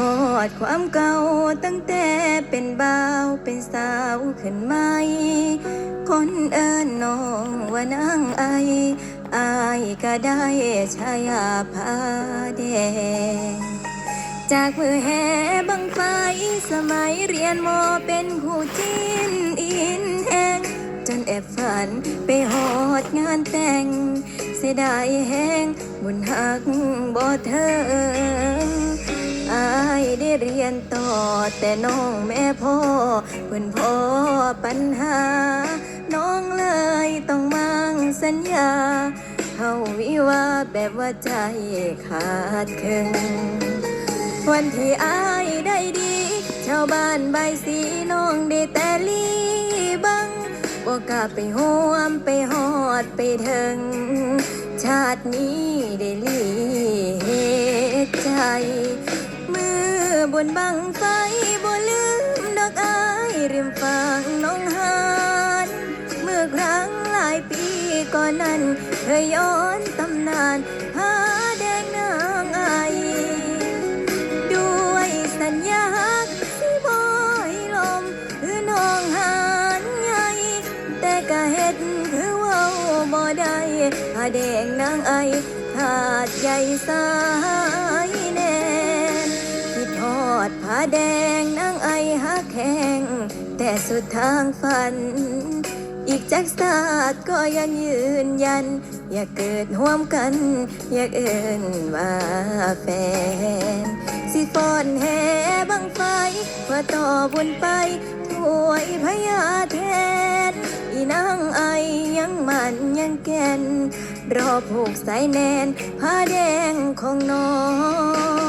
อดความเก่าตั้งแต่เป็นบ่าวเป็นสาวขึ้นไหม คนเอิ้นน้องว่านางไออายก็ได้ชายาพาแดงจากมือแห่บังไฟสมัยเรียนมอเป็นคู่จิ้นอินแหงจนแอบฝันไปหอดงานแต่ง เสียดายแหงบุญหักบ่เธอ เรียนต่อ แต่น้องแม่พ่อเพื่อนพ่อปัญหา น้องเลยต้องมั่งสัญญาเขาวิวาแบบว่าใจขาดครึ่งวันที่อายได้ดี ชาวบ้านใบสีน้องได้แต่ลีบังบ่กล้าไปห่วมไปหอดไปถึง ชาตินี้ได้ลีเหตุใจ อบนบังไฟบ่ลืมดอกอายริมฝั่งน้องหานเมื่อครั้งหลายปีก่อนนั้นเคยย้อนตำนานพาแดงนางไอด้วยสัญญาที่บอยลมคือน้องหานใหญ่แต่ก็เฮ็ดคือเว่าบ่ได้ผาแดงนางไอขาดใหญ่สา แดงนางไอหักแข็งแต่สุดทางฝัน อีกจักศาสตร์ก็ยังยืนยัน อยากเกิดห่วมกัน อยากเอิ่นว่าแฟน สิฟอนแห่บังไฟเพื่อต่อบุญไปถวยพญาแทน อีนางไอยังมันยังแก่น รอผูกสายแนนผ้าแดงของน้อง